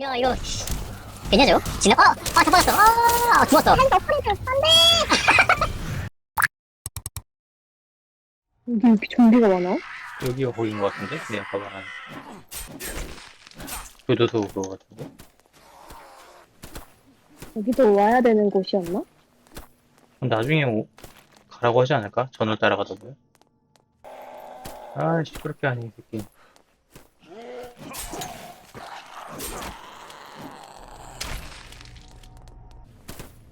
야 이거 되냐 저거? 지나? 아! 아 잡아놨어! 아! 죽었어! 한더 프린트 안돼. 여기 이렇게 좀비가 많아? 여기가 거긴 것 같은데? 네, 봐봐. 교도소 그거 같은데? 여기도 와야 되는 곳이었나? 그럼 나중에 오, 가라고 하지 않을까? 전을 따라가던데. 아, 시끄럽게 하니, 이 새끼.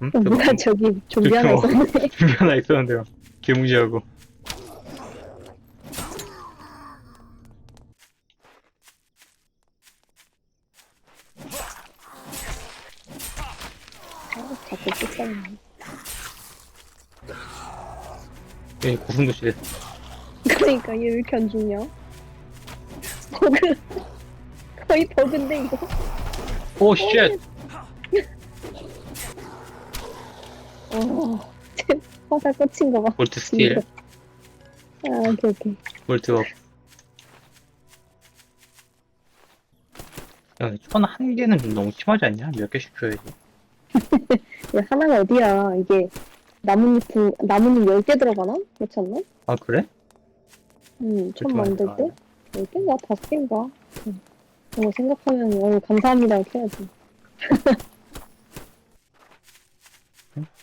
응? 어, 누가 저기 좀비 하나 저거. 있었는데. 준비 하나 있었는데요. 개무지하고. 아, 자꾸 쫓아오네. 예, 고슴도치래. 그러니까 얘 왜 이렇게 안 죽냐? 버그. 거의 버그인데 이거. 오, 쉣! 어. 쟤 화살 꽂힌 거 봐. 볼트 스틸. 아, 오케이, 오케이. 볼트 업. 야, 천 한 개는 좀 너무 심하지 않냐? 몇 개씩 줘야지. 왜 하나가 어디야? 이게 나뭇잎, 나뭇잎 10개 들어가나? 그렇지 않나? 아, 그래? 응, 처음 그렇게 만들 많이 때? 10개인가? 5개인가? 응. 그런 거 생각하면, 어, 감사합니다. 이렇게 해야지.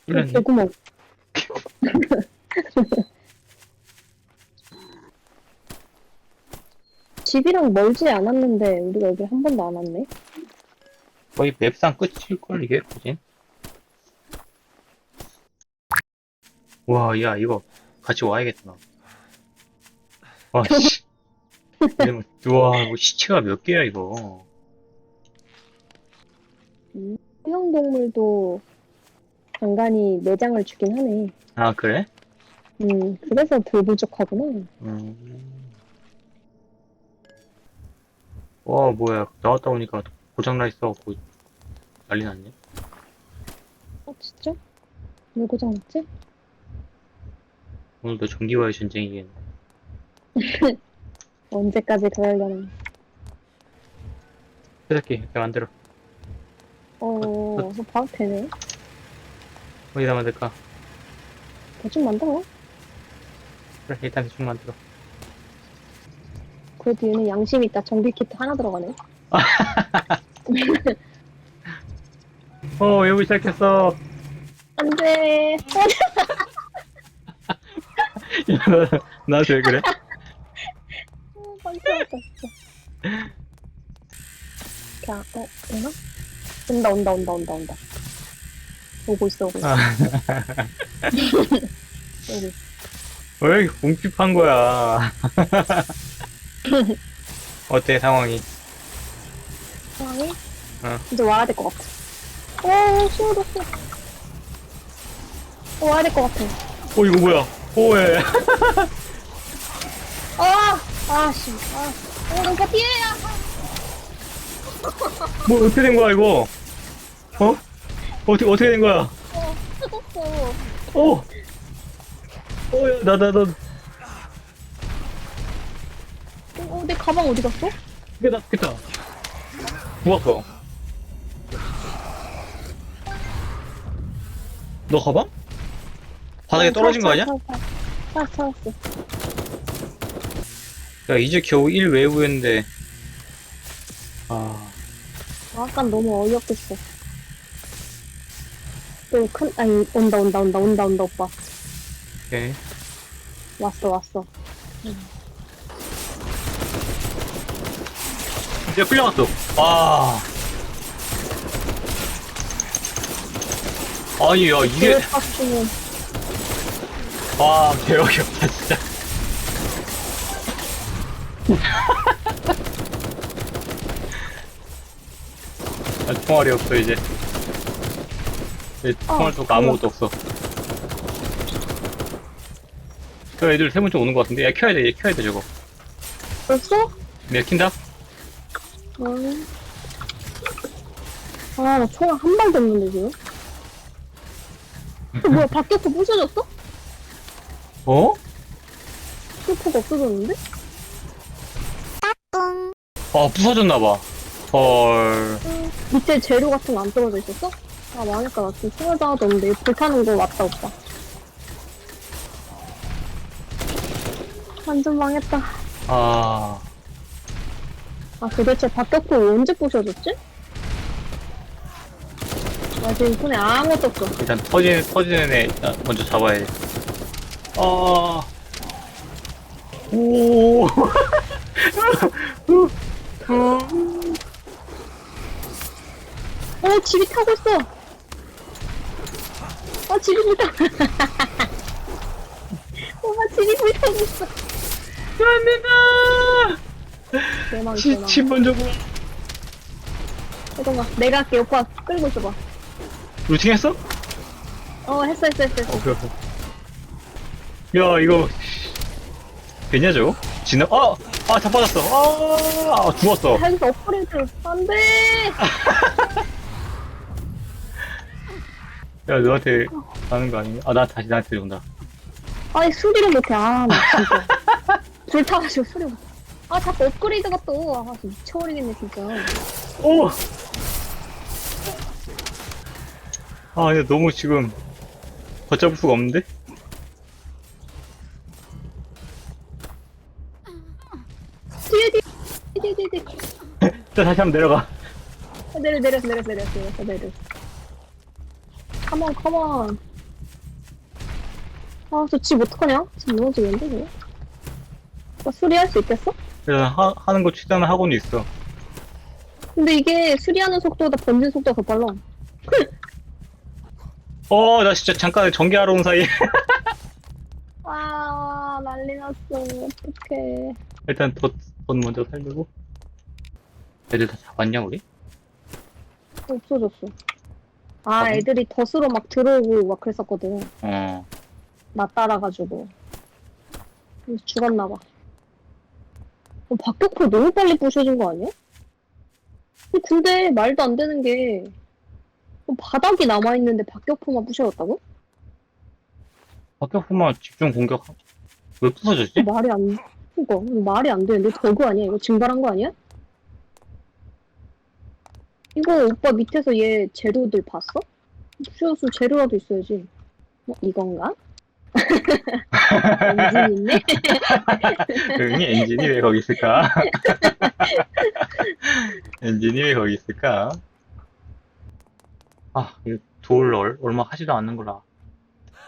개구멍. 집이랑 멀지 않았는데, 우리가 여기 한 번도 안 왔네? 거의 맵상 끝일걸, 이게? 그지? 와, 야, 이거 같이 와야겠다. 나. 와, 씨. 이러면, 우와, 이거 시체가 몇 개야, 이거. 수영동물도 간간히 내장을 주긴 하네. 아, 그래? 음, 그래서 덜 부족하구나. 음. 와, 뭐야. 나왔다 오니까 고장나 있어갖고 난리 났네. 어, 진짜? 왜 고장났지? 오늘도 전기와의 전쟁이겠네. 언제까지 그러려나. 세탁기 이렇게 만들어. 어, 그래서 봐도 되네. 어디다 만들까? 대충 만들어. 그래, 일단 대충 만들어. 그래도 얘는 양심이 있다. 정비 키트 하나 들어가네. 어, 외부 시작했어. 안 돼. 야, 나, 나한테 왜 그래? 어, 깜짝이야, 진짜. 그냥, 어, 되나? 온다, 온다, 온다, 온다, 온다. 오고 있어, 오고 있어. 아, 여기. 왜 이렇게 궁핍한 거야? 어때, 상황이? 상황이? 어. 이제 와야 될 것 같아. 오, 쉬워졌어. 어, 와야 될 것 같아. 어, 이거 뭐야? 오, 왜? 아! 아, 씨. 아. 어, 너가 피해! 야! 뭐, 어떻게 된 거야, 이거? 어? 어떻게, 어떻게 된 거야? 어, 죽었어. 어! 어, 야, 나, 나, 나, 어, 내 가방 어디 갔어? 이게 나, 됐다. 누웠어. 너 가방? 바닥에 떨어진 거 아니야? 아, 찾았어. 야, 이제 겨우 1 외우였는데. 아, 약간 너무 어이없겠어. 또 큰, 아니, 온다, 온다, 온다, 온다, 온다, 오빠. 오케이. 왔어, 왔어. 이제 풀려갔어. 와. 아니, 야, 이게, 박수는 와, 대박이었다, 진짜. 아, 총알이 없어, 이제. 총알 쏘고 아무것도 없어. 저 애들 세 번째 오는 것 같은데? 야, 켜야 돼, 얘 켜야 돼, 저거. 벌써? 내가 킨다? 음. 아, 나 총알 한 발도 없는데, 지금? 어, 뭐야, 바뀌었어? 부셔졌어? 어? 슈퍼가 없어졌는데? 아, 부서졌나봐. 헐. 음, 밑에 재료 같은 거 안 떨어져 있었어? 아, 망했다. 나 지금 없는데. 이거 불타는 거 맞다, 오빠. 완전 망했다. 아, 아, 도대체 박격포 언제 부셔졌지? 나 지금 손에 아무것도 없어. 일단 터지는, 터지는 애 일단 먼저 잡아야 돼. 아, 오, 어, 집이 타고 있어! 어, 집이 불타! 엄마, 집이 불타고 있어! 안 된다! 대망, 치, 대망. 침 먼저 봐. 잠깐만, 내가 할게. 오빠 끌고 있어봐. 루팅 했어? 어, 했어, 했어, 했어. 했어. 오케이, 오케이. 야, 이거, 되냐, 저거? 지나, 아! 아, 다 빠졌어. 아, 아 죽었어. 여기서 업그레이드. 안 돼! 야, 너한테 가는 거 아니냐? 아, 나 다시 나한테 온다. 아니, 수리를 못해. 아, 나 진짜. 불타가지고 수리 못해. 아, 자꾸 업그레이드가 또. 아, 진짜 미쳐버리겠네, 진짜. 오! 아, 근데 너무 지금, 걷잡을 수가 없는데? 뒤에, 뒤에, 뒤에, 뒤에, 뒤에. 자, 다시 한번 내려가. 아, 내려, 내렸어, 내렸어, 내렸어, 내렸어, 내렸어. 컴온, 컴온. 아, 저집 어떡하냐? 집 무너지겠는데, 그거? 나 수리할 수 있겠어? 그래서 하, 하는 거 최대한 하고는 있어. 근데 이게 수리하는 속도보다 번진 속도가 더 빨라. 어, 나 진짜 잠깐 전기하러 온 사이에. 아, 난리 났어. 어떡해. 일단 덧, 덧 먼저 살리고. 애들 다 잡았냐, 우리? 없어졌어. 아, 어? 애들이 덫으로 막 들어오고 막 그랬었거든. 어. 나 따라가지고. 그래서 죽었나봐. 어, 박격포 너무 빨리 부셔진 거 아니야? 어, 근데 말도 안 되는 게 어, 바닥이 남아있는데 박격포만 부셔졌다고? 박격포만 집중 공격, 왜 부서졌지? 말이 안, 그니까, 말이 안 되는데 저거 아니야? 이거 증발한 거 아니야? 이거 오빠 밑에서 얘 재료들 봤어? 부셔졌으면 재료라도 있어야지. 어, 이건가? 엔진 있네? 응이 엔진이 왜 거기 있을까? 엔진이 왜 거기 있을까? 아, 이거 돌 얼, 얼마 하지도 않는 거라.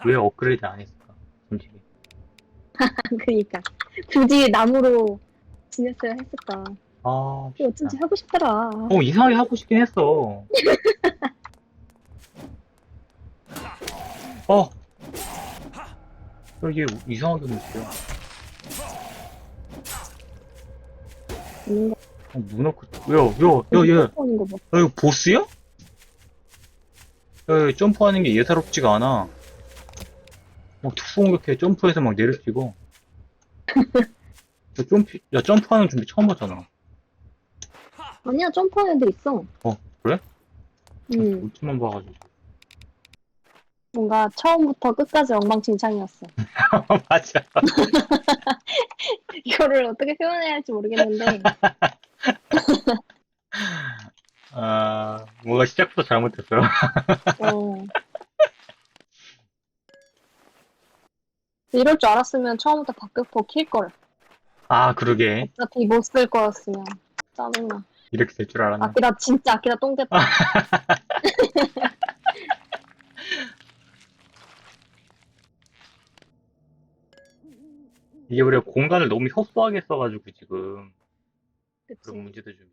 왜 업그레이드 안 했을까? 솔직히. 그니까. 굳이 나무로 지냈어야 했을까. 아, 이거 어쩐지 하고 싶더라. 어, 이상하게 하고 싶긴 했어. 어! 이게 이상하게 mus어요 있는 거 어, 문어, 그, 야, 야, 야, 야, 하는 거 봐. 야, 이거 보스야? 야, 야, 점프하는 게 예사롭지가 않아. 막 특수 공격해, 점프해서 막 내려치고. 야, 점프, 야, 점프하는 준비 처음 봤잖아. 아니야, 점프하는 애들 있어. 어, 그래? 음, 울트만 봐가지고. 뭔가 처음부터 끝까지 엉망진창이었어. 맞아. 이거를 어떻게 표현해야 할지 모르겠는데. 아, 뭐가 시작부터 잘못됐어. 어. 이럴 줄 알았으면 처음부터 박격포 킬걸. 아, 그러게. 어차피 못 쓸 거였으면. 짜증나. 이렇게 될 줄 알았네. 아끼다, 진짜 아끼다 똥 됐다. 이게 우리가 공간을 너무 협소하게 써가지고 지금 그치. 그런 문제도 좀.